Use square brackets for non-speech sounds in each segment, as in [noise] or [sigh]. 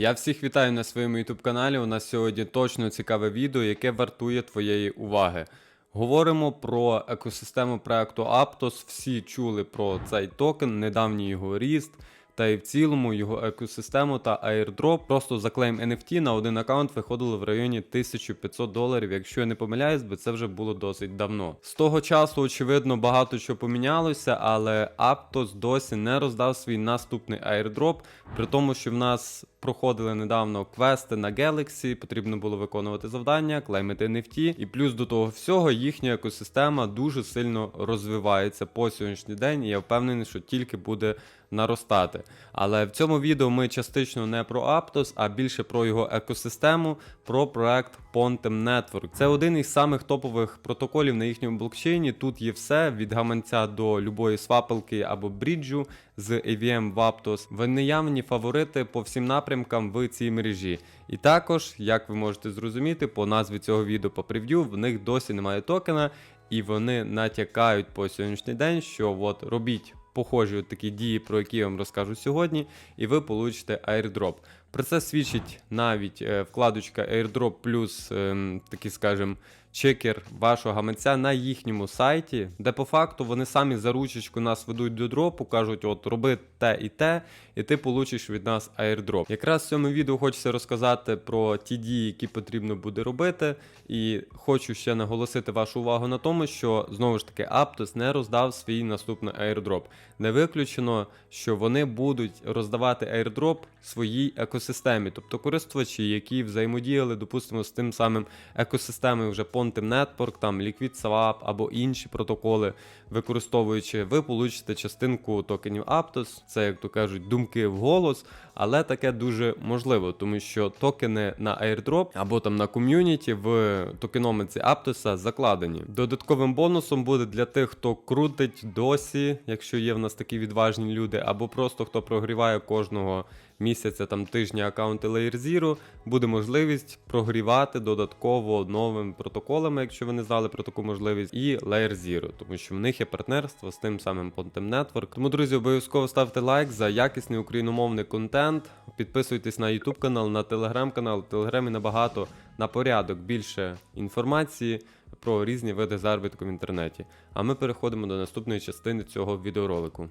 Я всіх вітаю на своєму YouTube каналі. У нас сьогодні точно цікаве відео, яке вартує твоєї уваги. Говоримо про екосистему проекту Aptos. Всі чули про цей токен, недавній його ріст. Та і в цілому його екосистему та airdrop просто за клейм NFT на один аккаунт виходило в районі 1500 доларів. Якщо я не помиляюсь, бо це вже було досить давно. З того часу, очевидно, багато що помінялося, але Aptos досі не роздав свій наступний airdrop, при тому, що в нас проходили недавно квести на Galaxy, потрібно було виконувати завдання, клеймити NFT, і плюс до того всього їхня екосистема дуже сильно розвивається по сьогоднішній день. І я впевнений, що тільки буде наростати. Але в цьому відео ми частично не про Aptos, а більше про його екосистему, про проект Pontem Network. Це один із самих топових протоколів на їхньому блокчейні. Тут є все від гаманця до любої свапалки або бріджу з AVM в Aptos. Вони явні фаворити по всім напрямкам в цій мережі. І також, як ви можете зрозуміти, по назві цього відео по прев'ю, в них досі немає токена, і вони натякають по сьогоднішній день, що от робіть похожі от такі дії, про які я вам розкажу сьогодні, і ви получите airdrop. Про це свідчить навіть е, вкладочка airdrop плюс, ем, такий скажем, чекер вашого гаманця на їхньому сайті, де по факту вони самі за ручечку нас ведуть до дропу, кажуть, от роби те і те, і ти получиш від нас airdrop. Якраз в цьому відео хочеться розказати про ті дії, які потрібно буде робити. І хочу ще наголосити вашу увагу на тому, що знову ж таки Aptos не роздав свій наступний airdrop. Не виключено, що вони будуть роздавати airdrop своїй екосистемі, тобто користувачі, які взаємодіяли, допустимо, з тим самим екосистемою вже Pontem Network, там Liquid Swap або інші протоколи, використовуючи, ви получите частинку токенів Aptos, це як то кажуть, думки в голос, але таке дуже можливо, тому що токени на airdrop або там на ком'юніті в токеномиці Aptos закладені. Додатковим бонусом буде для тих, хто крутить досі, якщо є в нас такі відважні люди, або просто хто прогріває кожного місяця там тижня аккаунти Layer Zero, буде можливість прогрівати додатково новими протоколами, якщо ви не знали про таку можливість, і Layer Zero, тому що в них є партнерство з тим самим Pontem Network. Тому, друзі, обов'язково ставте лайк за якісний україномовний контент. Підписуйтесь на YouTube канал, на телеграм канал. В телеграмі набагато на порядок більше інформації про різні види заробітку в інтернеті. А ми переходимо до наступної частини цього відеоролику.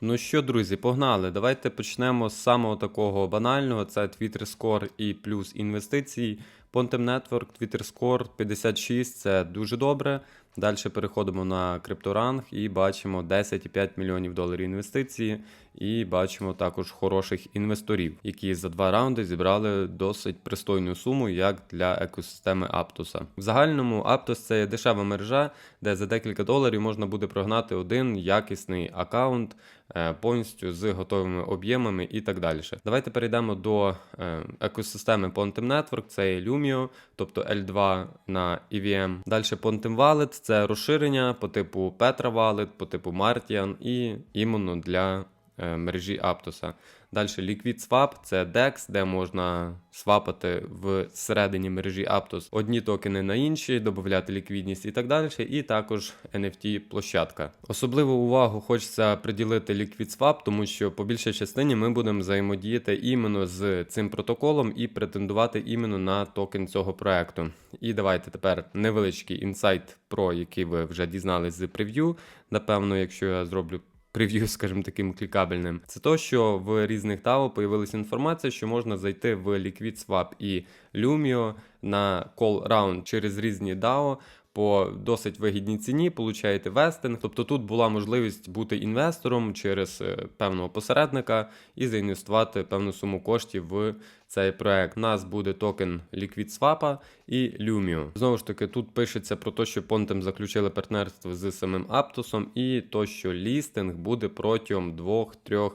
Ну що, друзі, погнали. Давайте почнемо з самого такого банального: це Twitter Score і плюс інвестиції. Pontem Network, Twitter Score 56 це дуже добре. Далі переходимо на крипторанг і бачимо 10,5 мільйонів доларів інвестиції. І бачимо також хороших інвесторів, які за два раунди зібрали досить пристойну суму, як для екосистеми Aptos. В загальному Aptos це дешева мережа, де за декілька доларів можна буде прогнати один якісний аккаунт е, повністю з готовими об'ємами і так далі. Давайте перейдемо до е, екосистеми Pontem Network, це Lumio, тобто L2 на EVM. Далі Pontem Wallet це розширення по типу Petra Wallet, по типу Martian і іменно для мережі Aptos. Далі Liquid Swap це DEX, де можна свапати всередині мережі Aptos одні токени на інші, додати ліквідність і так далі. І також NFT площадка. Особливу увагу хочеться приділити Liquid Swap, тому що по більшій частині ми будемо взаємодіяти іменно з цим протоколом і претендувати іменно на токен цього проекту. І давайте тепер невеличкий інсайт, про який ви вже дізнались з прев'ю. Напевно, якщо я зроблю прев'ю, [laughs] скажімо таким клікабельним, це то, що в різних DAO появилася інформація, що можна зайти в LiquidSwap і Lumio на call round через різні DAO. По досить вигідній ціні получаєте вестинг. Тобто тут була можливість бути інвестором через е, певного посередника і заінвестувати певну суму коштів в цей проект. У нас буде токен Liquid Swap і Lumio. Знову ж таки, тут пишеться про те, що Pontem заключили партнерство з самим Aptos, і то, що лістинг буде протягом 2-3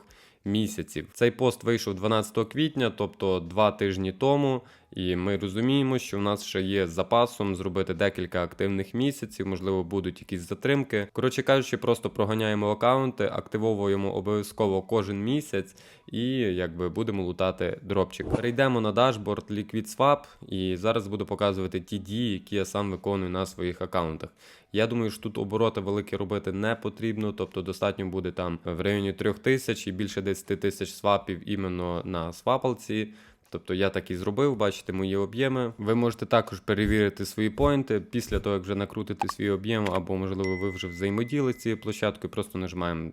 місяців. Цей пост вийшов 12 квітня, тобто два тижні тому. І ми розуміємо, що в нас ще є запасом зробити декілька активних місяців, можливо, будуть якісь затримки. Коротше кажучи, просто проганяємо аккаунти, активовуємо обов'язково кожен місяць і якби будемо лутати дропчик. Перейдемо на дашборд Liquid Swap, і зараз буду показувати ті дії, які я сам виконую на своїх аккаунтах. Я думаю, що тут обороти великі робити не потрібно, тобто достатньо буде там в районі 3000 і більше 10 тисяч свапів іменно на свапалці. Тобто я так і зробив, бачите мої об'єми. Ви можете також перевірити свої поінти після того, як вже накрутите свій об'єм, або, можливо, ви вже взаємоділи цією площадкою, просто нажимаємо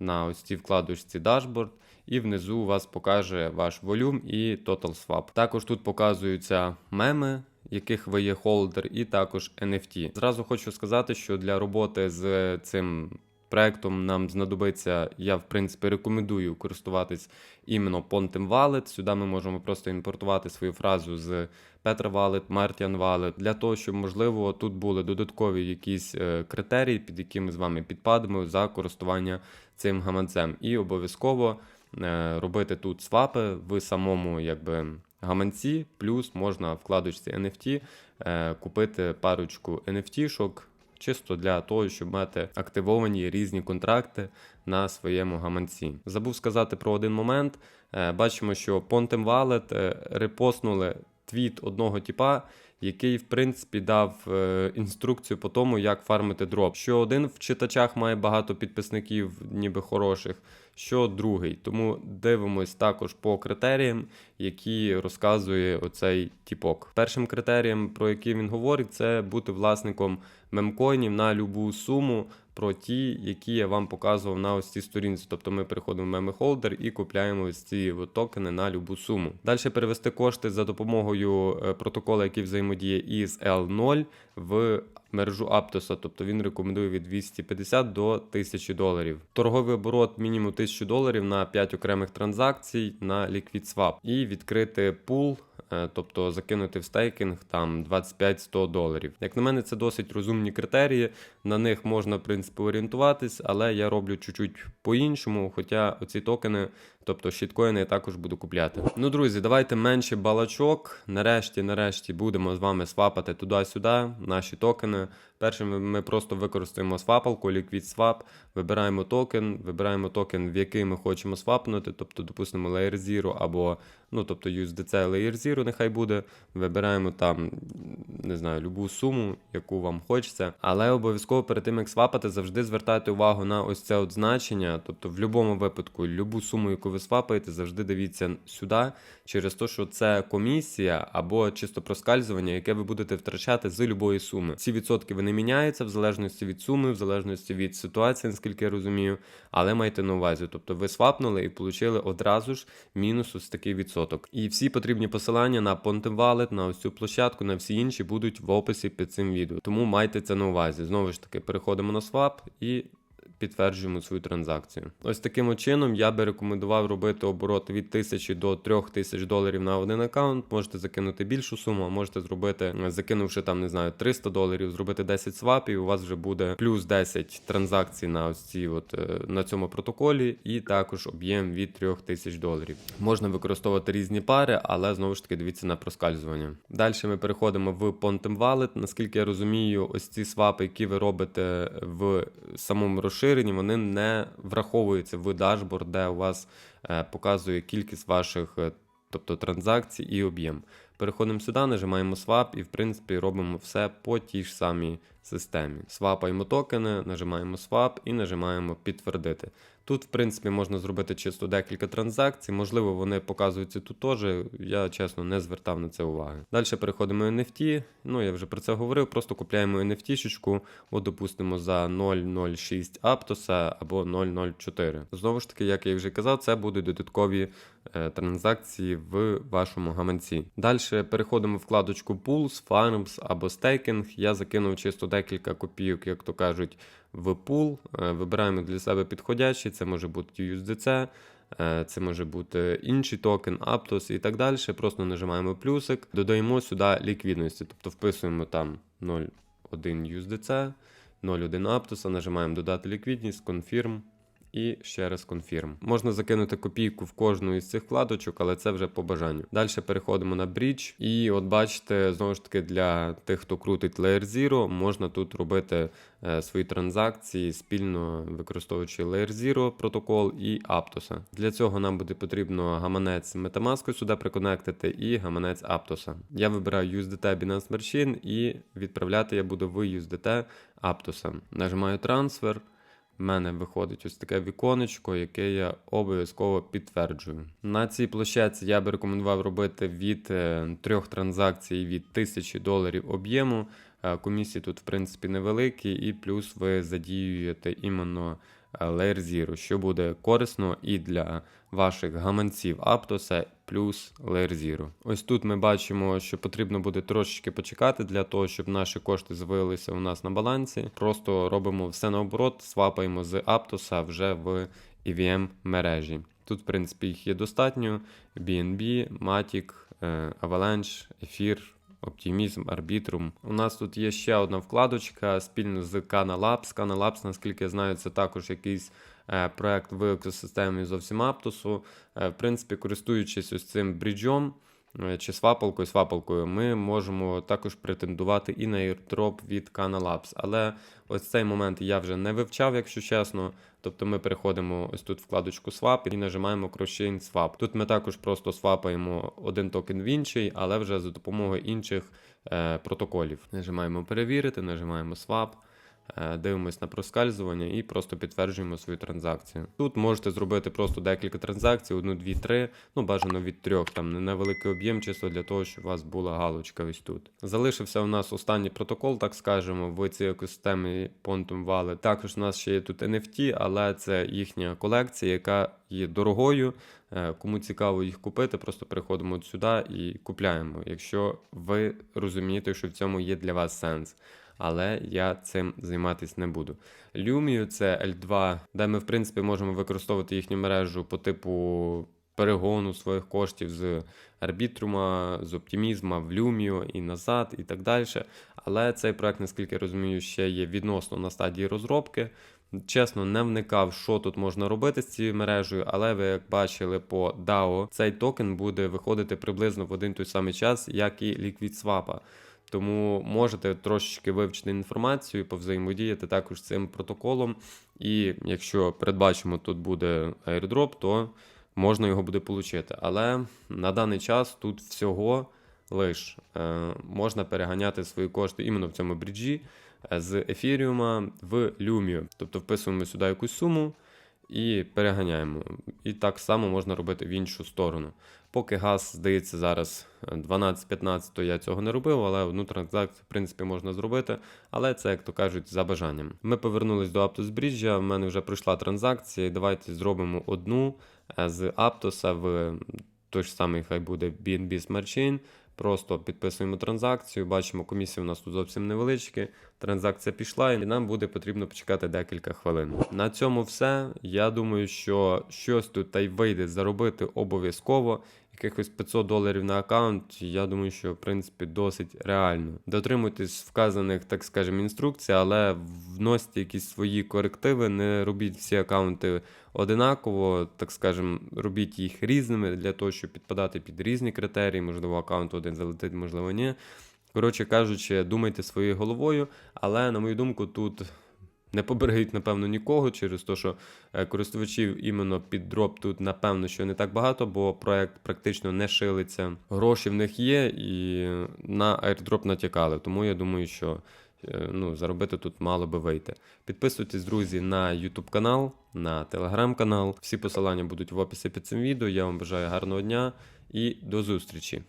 на ось цій вкладочці дашборд, і внизу у вас покаже ваш волюм і Total Swap. Також тут показуються меми. Яких ви є холдер, і також NFT. Зразу хочу сказати, що для роботи з цим проектом нам знадобиться, я в принципі рекомендую користуватись іменно Pontem Wallet. Сюди ми можемо просто імпортувати свою фразу з Petra Wallet, Martian Wallet, для того, щоб можливо тут були додаткові якісь е, критерії, під які ми з вами підпадемо за користування цим гаманцем. І обов'язково е, робити тут свапи в самому якби. Гаманці, плюс можна вкладочці NFT е, купити парочку NFT-шок, чисто для того, щоб мати активовані різні контракти на своєму гаманці. Забув сказати про один момент. Е, бачимо, що Pontem Wallet е, репостнули твіт одного типа, який, в принципі, дав е, інструкцію по тому, як фармити дроп. Що один в читачах має багато підписників, ніби хороших, що другий. Тому дивимось також по критеріям, які розказує оцей тіпок. Першим критерієм, про який він говорить, це бути власником мемкоїнів на любу суму. Про ті, які я вам показував на ось цій сторінці. Тобто ми переходимо в мемихолдер і купляємо ось ці токени на любу суму. Далі перевести кошти за допомогою е, протоколу, який взаємодіє із L0 в мережу Аптоса, тобто він рекомендує від 250 до 1000 доларів. Торговий оборот мінімум 1000 доларів на 5 окремих транзакцій на LiquidSwap і відкрити пул. Е, Тобто закинути в стейкінг там 25-100 доларів. Як на мене, це досить розумні критерії. На них можна, в принципі, орієнтуватись, але я роблю чуть-чуть по-іншому. Хоча оці токени, тобто щиткоїни, я також буду купляти. Ну, друзі, давайте менше балачок. Нарешті, нарешті, будемо з вами свапати туди-сюди наші токени. Першим ми просто використаємо свапалку, Liquid Swap, вибираємо токен, вибираємо токен, в який ми хочемо свапнути, тобто, допустимо, Layer 0 або ну, тобто USDC Layer 0 нехай буде. Вибираємо там, не знаю, любу суму, яку вам хочеться. Але обов'язково перед тим, як свапати, завжди звертайте увагу на ось це от значення. Тобто, в будь-якому випадку, любу суму, яку ви свапаєте, завжди дивіться сюди, через те, що це комісія або чисто проскальзування, яке ви будете втрачати з любої суми. Ці відсотки вони міняються в залежності від суми, в залежності від ситуації, наскільки я розумію. Але майте на увазі, тобто ви свапнули і отримали одразу ж мінус ось такий відсоток. І всі потрібні посилання на Pontem Wallet, на ось площадку, на всі інші будуть в описі під цим відео. Тому майте це на увазі. Знову ж таки, переходимо на свап і підтверджуємо свою транзакцію. Ось таким чином я би рекомендував робити обороти від 1000 до 3000 доларів на один аккаунт. Можете закинути більшу суму, можете зробити, закинувши там, не знаю, 300 доларів, зробити 10 свапів, у вас вже буде плюс 10 транзакцій на ось ці от е, на цьому протоколі, і також об'єм від 3000 доларів. Можна використовувати різні пари, але знову ж таки дивіться на проскальзування. Далі ми переходимо в Pontem Wallet. Наскільки я розумію, ось ці свапи, які ви робите в самому розширенні, вони не враховуються в дашборд, де у вас е, показує кількість ваших, е, тобто транзакцій і об'єм. Переходимо сюди, нажимаємо Swap і в принципі робимо все по тій ж самій системі. Свапаємо токени, нажимаємо Swap і нажимаємо підтвердити. Тут, в принципі, можна зробити чисто декілька транзакцій. Можливо, вони показуються тут теж. Я чесно не звертав на це уваги. Далі переходимо в NFT. Ну, я вже про це говорив. Просто купляємо NFT-шечку, от, допустимо, за 0,06 Аптоса або 0,04. Знову ж таки, як я вже казав, це будуть додаткові е, транзакції в вашому гаманці. Далі переходимо в вкладочку Pools, Farms або Staking. Я закинув чисто декілька копійок, як то кажуть, в пул. Е, Вибираємо для себе підходящий. Це може бути USDC. е, Це може бути інший токен, Aptos і так далі. Просто нажимаємо плюсик, додаємо сюди ліквідності, тобто вписуємо там 0,1 USDC, 0,1 Aptos, нажимаємо додати ліквідність, Confirm і ще раз конфірм. Можна закинути копійку в кожну із цих вкладочок, але це вже по бажанню. Далі переходимо на брідж, і от бачите, знову ж таки, для тих, хто крутить Layer Zero, можна тут робити е, свої транзакції спільно використовуючи Layer Zero протокол і Aptos. Для цього нам буде потрібно гаманець Metamask сюди приконектити і гаманець Aptos. Я вибираю USDT Binance Machine і відправляти я буду в USDT Aptos. Нажимаю трансфер. Мене виходить ось таке віконечко, яке я обов'язково підтверджую. На цій площадці я би рекомендував робити від е, трьох транзакцій від 1000 доларів об'єму. Е, Комісії тут, в принципі, невеликі, і плюс ви задіюєте іменно е, Layer Zero, що буде корисно і для ваших гаманців Aptos, плюс Layer Zero. Ось тут ми бачимо, що потрібно буде трошечки почекати для того, щоб наші кошти з'явилися у нас на балансі. Просто робимо все наоборот, свапаємо з Aptos вже в EVM мережі. Тут, в принципі, їх є достатньо: BNB, Matic, Avalanche, Ефір. Optimism, арбітрум. У нас тут є ще одна вкладочка спільно з Kana Labs. Kana Labs, наскільки я знаю, це також якийсь е, проект в екосистемі зовсім Аптусу. Е, в принципі, користуючись ось цим бріджом чи свапалкою, свапалкою, ми можемо також претендувати і на airdrop від Kana Labs. Але ось цей момент я вже не вивчав, якщо чесно. Тобто ми переходимо ось тут вкладочку Swap і нажимаємо Cross-Chain Swap. Тут ми також просто свапаємо один токен в інший, але вже за допомогою інших е, протоколів. Нажимаємо перевірити, нажимаємо Swap. Е, Дивимось на проскальзування і просто підтверджуємо свою транзакцію. Тут можете зробити просто декілька транзакцій, одну, дві, три, ну бажано від трьох, там невеликий об'єм, чисто для того, щоб у вас була галочка ось тут. Залишився у нас останній протокол, так скажемо, в цій екосистемі Pontum Wallet. Також у нас ще є тут NFT, але це їхня колекція, яка є дорогою. Е, Кому цікаво їх купити, просто переходимо от сюди і купляємо, якщо ви розумієте, що в цьому є для вас сенс. Але я цим займатися не буду. Lumio це L2, де ми, в принципі, можемо використовувати їхню мережу по типу перегону своїх коштів з арбітрума, з оптимізма в Lumio і назад, і так далі. Але цей проект, наскільки я розумію, ще є відносно на стадії розробки. Чесно, не вникав, що тут можна робити з цією мережею, але ви як бачили по DAO, цей токен буде виходити приблизно в один той самий час, як і LiquidSwap. Тому можете трошечки вивчити інформацію, повзаємодіяти також з цим протоколом. І якщо передбачимо, тут буде airdrop, то можна його буде отримати. Але на даний час тут всього лиш е, можна переганяти свої кошти іменно в цьому бріджі е, з ефіріума в Lumio. Тобто вписуємо сюди якусь суму і переганяємо. І так само можна робити в іншу сторону. Поки газ, здається, зараз 12-15, то я цього не робив, але одну транзакцію, в принципі, можна зробити. Але це, як то кажуть, за бажанням. Ми повернулись до Bridge, в мене вже пройшла транзакція. Давайте зробимо одну е, з Aptos в той ж самий, хай буде BNB Smart Chain. Просто підписуємо транзакцію, бачимо, комісія у нас тут зовсім невеличкі. Транзакція пішла, і нам буде потрібно почекати декілька хвилин. На цьому все. Я думаю, що щось тут та й вийде заробити обов'язково. Якихось 500 доларів на аккаунт, я думаю, що в принципі досить реально. Дотримуйтесь вказаних, так скажемо, інструкцій, але вносьте якісь свої корективи, не робіть всі аккаунти одинаково, так скажемо, робіть їх різними для того, щоб підпадати під різні критерії. Можливо, аккаунт один залетить, можливо, ні. Коротше кажучи, думайте своєю головою, але на мою думку, тут. Не поберегуть, напевно, нікого через те, що е, користувачів іменно під дроп тут, напевно, що не так багато, бо проект практично не шилиться. Гроші в них є і на airdrop натякали. Тому я думаю, що е, ну, заробити тут мало би вийти. Підписуйтесь, друзі, на YouTube канал, на Telegram канал. Всі посилання будуть в описі під цим відео. Я вам бажаю гарного дня і до зустрічі!